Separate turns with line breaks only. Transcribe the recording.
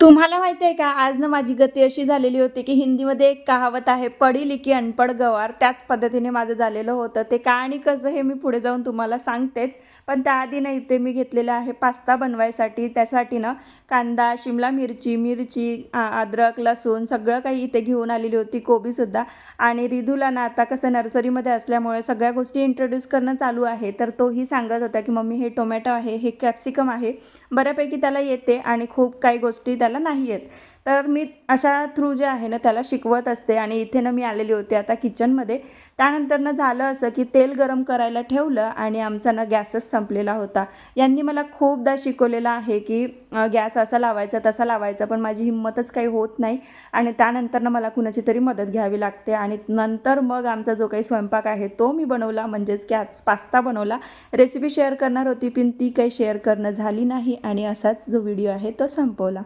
तुम्हाला माहिती आहे का आज ना माझी गती अशी झालेली होती की हिंदीमध्ये एक कहावत आहे पडी लिखी अनपड गवार. त्याच पद्धतीने माझं झालेलं होतं. ते का आणि कसं हे मी पुढे जाऊन तुम्हाला सांगतेच. पण त्याआधी ना इथे मी घेतलेलं आहे पास्ता बनवायसाठी. त्यासाठी ना कांदा शिमला मिरची मिरची अद्रक लसूण सगळं काही इथे घेऊन आलेली होती कोबीसुद्धा आणि रिधूला ना आता कसं नर्सरीमध्ये असल्यामुळे सगळ्या गोष्टी इंट्रोड्यूस करणं चालू आहे. तर तोही सांगत होता की मम्मी हे टोमॅटो आहे हे कॅप्सिकम आहे. बऱ्यापैकी त्याला येते आणि खूप काही गोष्टी त्याला नाही येत तर मी अशा थ्रू जे आहे ना त्याला शिकवत असते आणि इथे ना मी आलेली होती आता किचनमध्ये त्यानंतर ना झालं असं की तेल गरम करायला ठेवलं आणि आमचा ना गॅसच संपलेला होता. यांनी मला खूपदा शिकवलेलं आहे की गॅस असा लावायचा तसा लावायचा पण माझी हिंमतच काही होत नाही. आणि त्यानंतर ना मला कुणाची तरी मदत घ्यावी लागते. आणि नंतर मग आमचा जो काही स्वयंपाक आहे तो मी बनवला. म्हणजेच की आज पास्ता बनवला. रेसिपी शेअर करणार होती पण ती काही शेअर करणं झाली नाही. आणि असाच जो व्हिडिओ आहे तो संपवला.